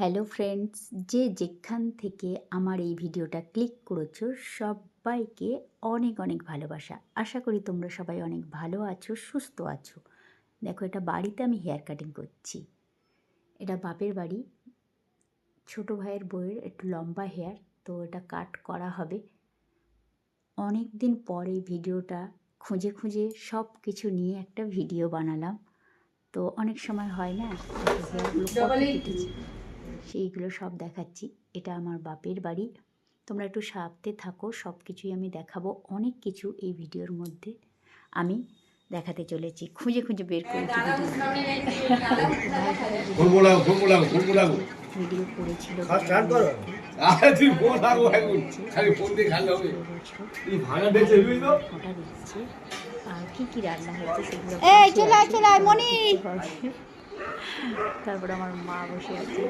Hello friends যে যেখান থেকে আমার এই ভিডিওটা ক্লিক করেছ সবাইকে অনেক অনেক ভালোবাসা। আশা করি তোমরা সবাই অনেক ভালো আছো সুস্থ আছো। দেখো এটা বাড়িতে আমি হেয়ার কাটিং করছি। এটা বাপের বাড়ি। ছোটো ভাইয়ের বইয়ের একটু লম্বা হেয়ার তো এটা কাট করা হবে। অনেক দিন পর এই ভিডিওটা খুঁজে খুঁজে সব কিছু নিয়ে একটা ভিডিও বানালাম। তো অনেক সময় হয় না হেয়ারগুলো সেইগুলো সব দেখাচ্ছি। এটা আমার বাপের বাড়ি। তোমরা একটু সাথে থাকো সব কিছুই আমি দেখাবো। অনেক কিছু এই ভিডিওর মধ্যে আমি দেখাতে চলেছি। খুঁজে খুঁজে বের করেছি বলাগো ভিডিও করেছিল দিচ্ছে। আর কি কি রান্না হয়েছে সেগুলো তারপর আমার মা বসে আছে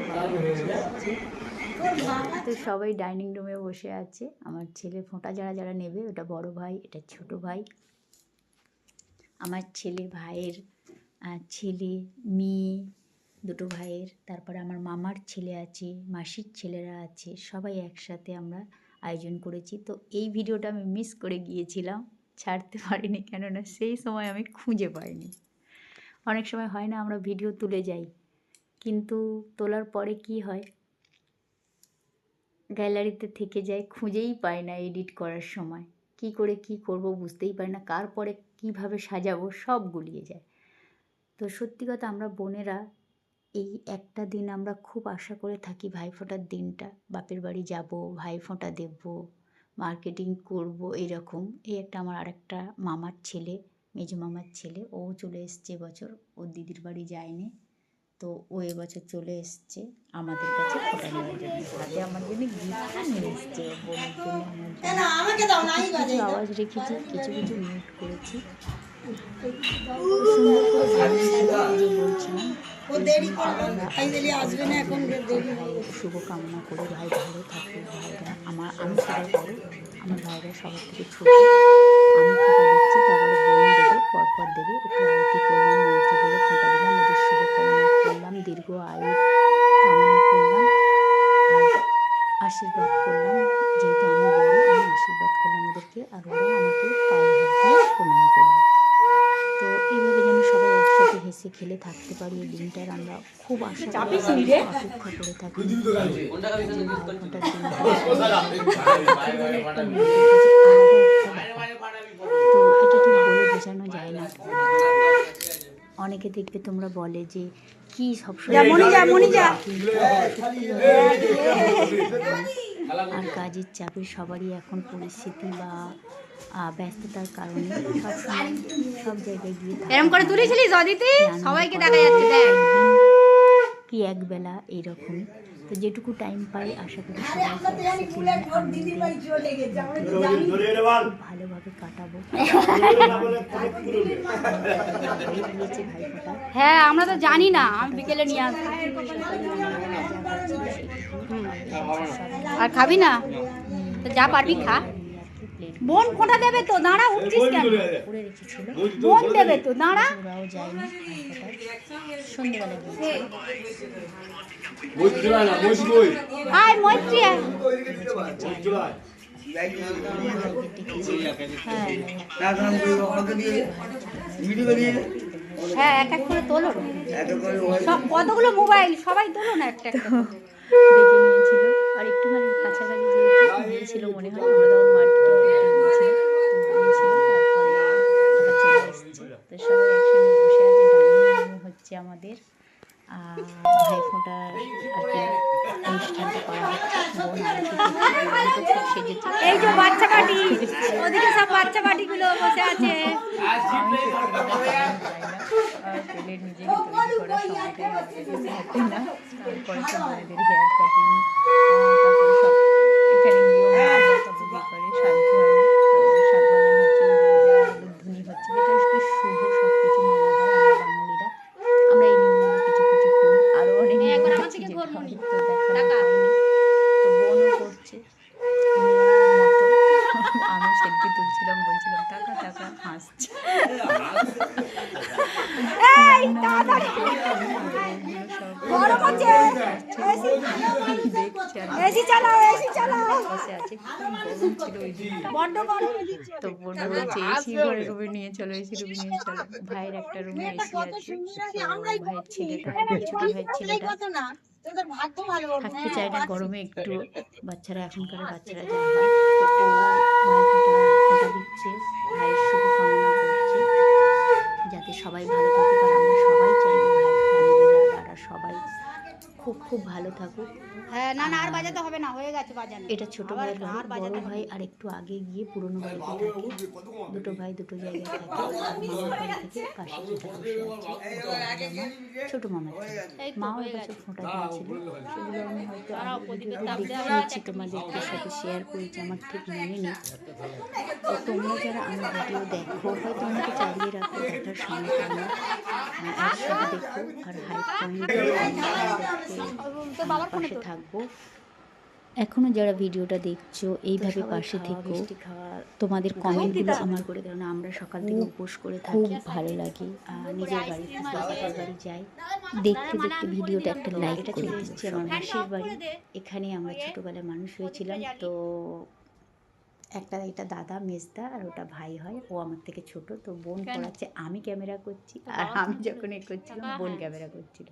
তো সবাই ডাইনিং রুমে বসে আছে। আমার ছেলে ফোঁটা যারা যারা নেবে, ওটা বড় ভাই, এটা ছোট ভাই। আমার ছেলে ভাইয়ের ছেলে, মেয়ে দুটো ভাইয়ের। তারপরে আমার মামার ছেলে আছে, মাসির ছেলেরা আছে, সবাই একসাথে আমরা আয়োজন করেছি। তো এই ভিডিওটা আমি মিস করে গিয়েছিলাম, ছাড়তে পারিনি কেননা সেই সময় আমি খুঁজে পাইনি। অনেক সময় হয় না আমরা ভিডিও তুলে যাই। কিন্তু তোলার পরে কি হয়? গ্যালারিতে থেকে যায়, খুঁজেই পাই না এডিট করার সময়। কি করে কি করব বুঝতেই পারি না, কার পরে কীভাবে সাজাবো সব গুলিয়ে যায়। তো সত্যি কথা আমরা বোনেরা এই একটা দিন আমরা খুব আশা করে থাকি ভাইফোঁটার দিনটা। বাপের বাড়ি যাব, ভাইফোঁটা দেব মার্কেটিং করব, এরকম। এই একটা আমার আরেকটা মামার ছেলে মেজো মামার ছেলে ও চলে এসছে এবছর ওর দিদির বাড়ি যায়নি। তো ও এবছর চলে এসছে আমাদের কাছে ফোটা নেওয়ার জন্য হাতে আমার জন্য গিফট নিয়ে এসছে কিছু আওয়াজ রেখেছি কিছু কিছু মিউট করেছি। সুন্দর করে ও ভাই শুভ কামনা করে ভাই ভালো থাকুক ভাইরা। আমার আমি সবাই আমার ভাইরা সবার থেকে ছোট। আমি তারপরে পরপর দেবে একটু আরতি করলাম মন্ত্র বলে ফোঁটা দিলাম ওদের শুভ কামনা করলাম দীর্ঘ আয়ু কামনা করলাম আর আশীর্বাদ করলাম। যেহেতু আমি বড় আমি আশীর্বাদ করলাম ওদেরকে আর ওরা আমাকে পায়ে হাত দিয়ে প্রণাম করল। তো এইভাবে যেন সবাই একসাথে হেসে খেলে থাকতে পারি এই দিনটার। আমরা খুব আশা করে থাকি, অপেক্ষা করে থাকি তো গালি ভাইফোঁটার দিনটা পরিবারের একটা মেয়েদের কাছে আলাদা একটা ব্যাপার। তো এটা ঠিক বলে বোঝানো যায় না। অনেকে দেখবে তোমরা বলে যে কি সবসময়। আর কাজের চাপে সবারই এখন পরিস্থিতি বা ব্যস্ততার কারণে সব সময় সব জায়গায় গিয়ে এরম করে আনন্দ সবাইকে দেখা যাচ্ছে কি একবেলা এইরকমই তো যেটুকু টাইম পাই আশা করি ভালোভাবে কাটাবো। হয়ে হ্যাঁ আমরা তো জানি না আমি বিকেলে নিয়ে আসব। আর খাবি না? তো যা পারবি খা। বোন ফোঁটা দেবে তো দাঁড়া উঠছিস কেন? করে রেখেছিল। বোন দেবে তো দাঁড়া। ওরাও যায়নি সন্ধ্যেবেলা আয় মৈত্রী আয়। হ্যাঁ এক এক করে তোলো। সব কতগুলো মোবাইল সবাই তোলো না একটা একটা করে। আর একটুখানি কাছাকাছি গিয়েছিল মনে হয় আমরা তখন মার্কেটে গিয়েছিলাম তো গিয়েছিল তারপরে আবার চলে এসেছে তো সবাই একসঙ্গে বসে আছে ডাইনিং রুমে হচ্ছে আমাদের আর ভাইফোঁটার আর কি অনুষ্ঠানটা করা হচ্ছে বোন আরতি করছে বোন তো খুব সেজেছে এই যে বাচ্চা পাটি ওদিকে সব বাচ্চা পাটিগুলো বসে আছে আমি সেটা বলতে পারি না আর পেলে নিজেকে না তারপরে তো মায়েদের হেয়ার কাটিং তারপরে সব এখানে গিয়েও মা বকাবকি করে শান্তি হয় না তো সাত হচ্ছে রোজা হচ্ছে যেটা হচ্ছে শুভ সব কিছু মানা হয় আমরা বাঙালিরা আমরা এই নিয়মগুলো কিছু কিছু করি আরও অনেক নিয়ম আছে যেটা হয়তো দেখানো হয়নি তো বোনও করছে আমি সেলফি তুলছিলাম বলছিলাম টাকা টাকা হাসছে এই তাড়াতাড়ি এগুলো সব বড় কথা হচ্ছে এসি চালাও এসি চালাও। বসে আছে খুব গরম ছিল ওই দিনটা বড্ড গরম তো বোন বলছে এসি ঘরে রুমে নিয়ে চলো এসি রুমে নিয়ে চলো। ভাইয়ের একটা রুমে এসি আছে তো ভাইয়ের ছেলেটা ছোট ভাইয়ের ছেলেটা। থাকতে চায় না গরমে একটু বাচ্চারা এখনকার বাচ্চারা যা হয় তো ভাই ফোঁটা ফোঁটা দিচ্ছে ভাইয়ের করছে যাতে সবাই ভালো থাকুক। আর আমরা সবাই চাই ভাই ফ্যামিলিরা তারা সবাই খুব খুব ভালো থাকুক হ্যাঁ না না আর বাজাতে হবে না হয়ে গেছে বাজানো এটা ছোট ভাইয়ের আর বাজাতে ভাই আর একটু আগে গিয়ে পুরনো বাড়িতে থাকে দুটো ভাই দুটো জায়গায় থাকে আর পাশে ছোট এই মাও হয়ে এবছর ফোঁটা দিয়েছিল সেগুলো আমি হয়তো দেখিয়েছি তোমাদেরকে সাথে শেয়ার করেছি আমার ঠিক মনে নেই তো তোমরা যারা আমার ভিডিও দেখো হয়তো আমাকে চালিয়ে রাখো দেখার সময় আহ, একসাথে দেখো আর হাই বাবার পাশে থাকব। এখনও যারা ভিডিওটা দেখছ এইভাবে পাশে থেকো। তোমাদের কমেন্টগুলো আমার করে কারণ আমরা সকাল থেকে উপোস করে খুব ভালো লাগে। নিজের বাড়ি থেকে বাপের বাড়ি যাই। দেখতে দেখতে ভিডিওটা একটা লাইক করে দিচ্ছি আমার মাসির বাড়ি। এখানে আমরা ছোটবেলায় মানুষ হয়েছিলাম। তো একটা এটা দাদা মেজদা আর ওটা ভাই হয়। ও আমার থেকে ছোট তো বোন? পড়াচ্ছে। আমি ক্যামেরা করছি। আর আমি যখন এ করছিলাম বোন ক্যামেরা করছিল।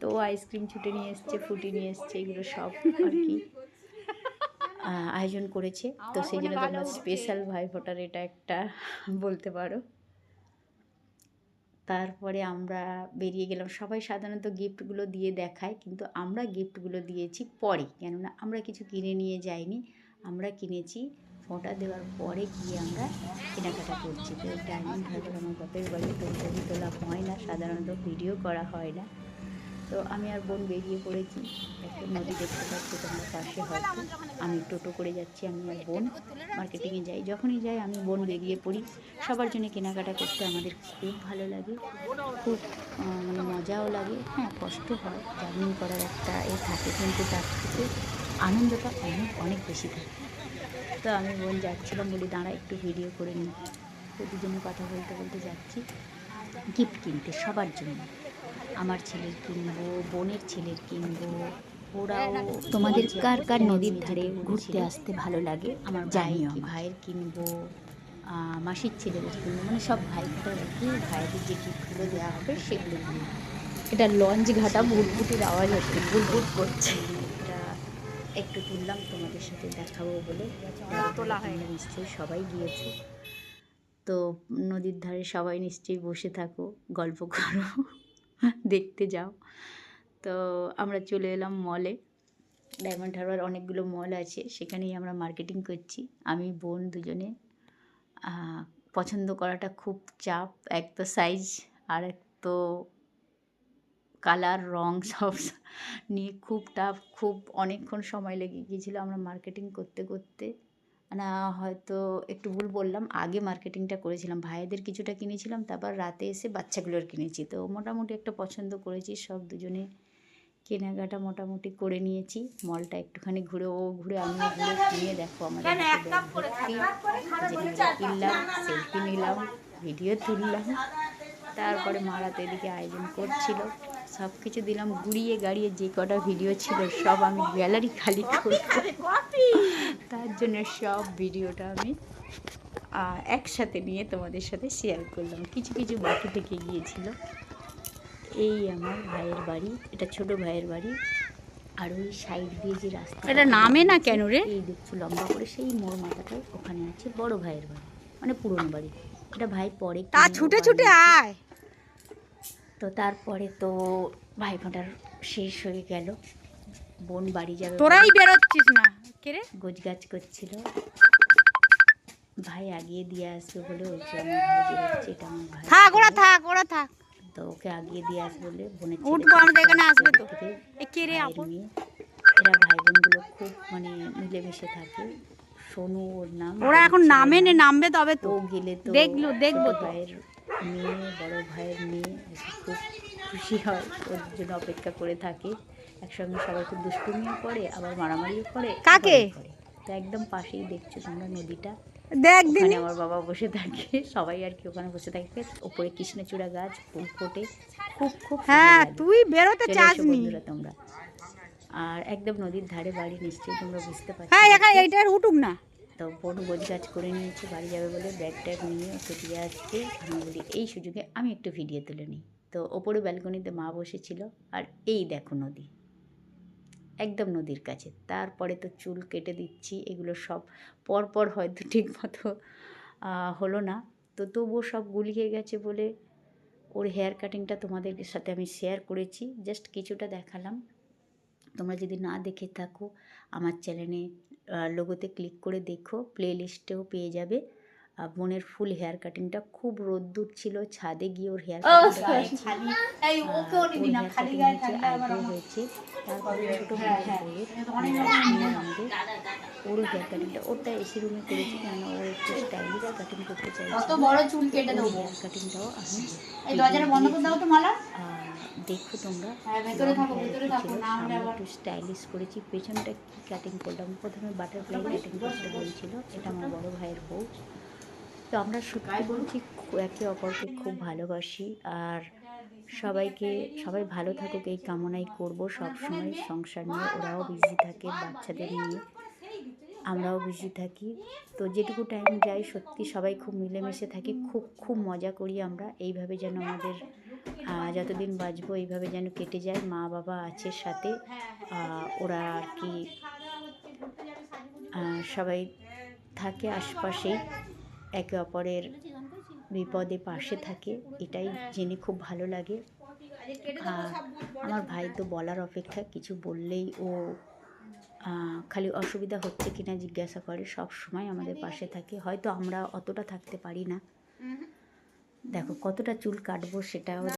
তো আইসক্রিম ছুটে নিয়ে এসছে ফুটি নিয়ে এসছে এগুলো সব আর কি। আয়োজন করেছে। তো সেই জন্য তোমরা স্পেশাল ভাইফোঁটার এটা একটা বলতে পারো। তারপরে আমরা বেরিয়ে গেলাম। সবাই সাধারণত গিফটগুলো দিয়ে দেখায় কিন্তু আমরা গিফটগুলো দিয়েছি পরে কেননা আমরা কিছু কিনে নিয়ে যাইনি। আমরা কিনেছি ফোঁটা দেওয়ার পরে গিয়ে আমরা কেনাকাটা করছি। তো ডায়মন্ড হারবার আমার বাপের বাড়ি তো ছবি তোলা হয় না সাধারণত ভিডিও করা হয় না। তো আমি আর বোন বেরিয়ে পড়েছি। একটা নদী দেখতে পাচ্ছি তোমরা পাশে হয়তো আমি টোটো করে যাচ্ছি, আমি আর বোন মার্কেটিংয়ে যাই। যখনই যাই, আমি বোন বেরিয়ে পড়ি। সবার জন্য কেনাকাটা করতে আমাদের খুব ভালো লাগে। খুব মানে মজাও লাগে। হ্যাঁ কষ্ট হয়। জার্নি করার একটা এ থাকে, কিন্তু তার থেকে আনন্দটা অনেক অনেক বেশি থাকে। তো আমি বোন যাচ্ছিলাম বলি, দাঁড়া, একটু ভিডিও করে নিই দুজনে কথা বলতে বলতে যাচ্ছি। গিফট কিনতে সবার জন্য। আমার ছেলের কিনবো বোনের ছেলের কিনবো ওরাও তোমাদের কার কার নদীর ধারে ঘুরতে আসতে ভালো লাগে? আমার জানিও। ভাইয়ের কিনবো মাসির ছেলেদের কিনবো মানে সব ভাই ফোটার আর কি ভাইয়েদের যে গিফটগুলো দেওয়া হবে সেগুলো কিনবো। এটা লঞ্চ ঘাটা ভুটভুটির আওয়াজ হচ্ছে ভুটভুট করছে। এটা একটু তুললাম তোমাদের সাথে দেখাবো বলে। তোলা হয় নিশ্চয়ই সবাই গিয়েছে। তো নদীর ধারে সবাই নিশ্চয়ই বসে থাকো গল্প করো। দেখতে যাও। তো আমরা চলে এলাম মলে ডায়মন্ড হারবার অনেকগুলো মল আছে, সেখানেই আমরা মার্কেটিং করছি। আমি, বোন দুজনে। পছন্দ করাটা খুব চাপ, এক তো সাইজ আর এক তো কালার রং সব নিয়ে খুব টাফ খুব অনেকক্ষণ সময় লেগে গিয়েছিল আমরা মার্কেটিং করতে করতে। না হয়তো একটু ভুল বললাম আগে মার্কেটিংটা করেছিলাম। ভাইদের কিছুটা কিনেছিলাম তারপর রাতে এসে বাচ্চাগুলোর কিনেছি। তো মোটামুটি একটা পছন্দ করেছি সব দুজনে কেনাকাটা মোটামুটি করে নিয়েছি। মলটা একটুখানি ঘুরে ও ঘুরে আমি ঘুরে কিনে দেখো আমাদের যেগুলো কিনলাম সেলফি নিলাম ভিডিও তুললাম। তারপরে মারাতে এদিকে আয়োজন করছিল। সব কিছু দিলাম গুড়িয়ে গাড়িয়ে যে কটা ভিডিও ছিল সব আমি গ্যালারি খালি করে তার জন্য সব ভিডিওটা আমি একসাথে নিয়ে তোমাদের সাথে শেয়ার করলাম। কিছু কিছু বাকি থেকে গিয়েছিল। এই আমার ভাইয়ের বাড়ি এটা ছোট ভাইয়ের বাড়ি। আর ওই সাইড দিয়ে যে রাস্তা এটা নামে না কেন রে? এই দেখছ লম্বা করে সেই মোড় মাথাটায় ওখানে আছে বড় ভাইয়ের বাড়ি মানে পুরনো বাড়ি। এটা ভাই পরে তা ছুটে ছুটে আয়। তো তারপরে তো ভাই ফোঁটার শেষ হয়ে গেল। বোন বাড়ি যাবে তোরাই বেরোচ্ছিস না। কে রে গোছ গাছ করছিল। ভাই আগিয়ে দিয়ে আসবে বলে ওই যে আমার ভাই বেরোচ্ছে এটা আমার ভাই। থাক ওরা থাক ওরা থাক। তো ওকে আগিয়ে দিয়ে আসবে বলে বোনের উঠবো, আমাদের এখানে আসবে তো। থেকে এ কে রে ভাইয়ের আপন? এরা ভাই বোনগুলো খুব মানে মিলেমিশে থাকে। সোনু ওর নাম ওরা এখন নামে নে নামবে তবে তো। গেলে তো দেখল, দেখব তো। ভাইয়ের মেয়ে বড় ভাইয়ের মেয়ে খুব খুশি হয় ওর জন্য অপেক্ষা করে থাকে। একসঙ্গে সবাই খুব দুষ্টুমিও করে আবার মারামারিও করে কাকে? তো একদম পাশেই দেখছ তোমরা নদীটা। দেখ দিন। আমার বাবা বসে থাকে সবাই আর কি ওখানে বসে থাকে। ওপরে কৃষ্ণচূড়া গাছ ফুল ফোটে। খুব খুব হ্যাঁ তুই বেরোতে বন্ধুরা তোমরা। আর একদম নদীর ধারে বাড়ি নিশ্চয়ই তোমরা বুঝতে পারছ। হ্যাঁ এখানে এইটার উঠুক না। তো বোন গোজ গাছ করে নিয়েছে বাড়ি যাবে বলে ব্যাগ ট্যাগ নিয়ে ওকে দিয়ে আসছে। আমি বলি এই সুযোগে আমি একটু ভিডিও তুলে নিই। তো ওপরে ব্যালকনিতে মা বসেছিল আর এই দেখো নদী। একদম নদীর কাছে। তারপরে তো চুল কেটে দিচ্ছি, এগুলো সব পরপর হয়তো ঠিক মতো হলো না। তো তবুও সব গুলিয়ে গেছে বলে ওর হেয়ার কাটিংটা তোমাদের সাথে আমি শেয়ার করেছি। জাস্ট কিছুটা দেখালাম। তোমরা যদি না দেখে থাকো, আমার চ্যানেলে লোগোতে ক্লিক করে দেখো প্লে লিস্টেও পেয়ে যাবে। বোনের ফুল হেয়ার কাটিংটা খুব রোদ্দুর ছিল ছাদে গিয়ে ওর হেয়ার হয়েছে তারপরে ছোটো ওর হেয়ার কাটিংটা ওটা এসি রুমে করেছি কেন? ও একটু স্টাইলিশ কাটিং করতে কেটে দেবো। হেয়ার কাটিংটাও আমি দেখো তোমরা হ্যাঁ, একটু স্টাইলিশ করেছি পেছনটা কি কাটিং করলাম? প্রথমে বাটারফ্লাই কাটিং করতে বলছিল এটা আমার বড় ভাইয়ের বউ তো আমরা সত্যি একে অপরকে খুব ভালোবাসি আর সবাইকে, সবাই ভালো থাকুক, এই কামনাই করব সব সময় সংসার নিয়ে। ওরাও বিজি থাকে বাচ্চাদের নিয়ে, আমরাও বিজি থাকি। তো যেটুকু টাইম যাই সত্যি সবাই খুব মিলেমিশে থাকি, খুব খুব মজা করি আমরা। এইভাবে যেন আমাদের যতদিন বাঁচবো, এইভাবে যেন কেটে যায়। মা বাবা আছে সাথে ওরা আর কি সবাই থাকে আশপাশেই। একে অপরের বিপদে পাশে থাকে এটাই জেনে খুব ভালো লাগে। আর আমার ভাই তো বলার অপেক্ষা কিছু বললেই ও খালি অসুবিধা হচ্ছে কিনা জিজ্ঞাসা করে সব সময় আমাদের পাশে থাকে। হয়তো আমরা অতটা থাকতে পারি না। দেখো কতটা চুল কাটবো সেটাও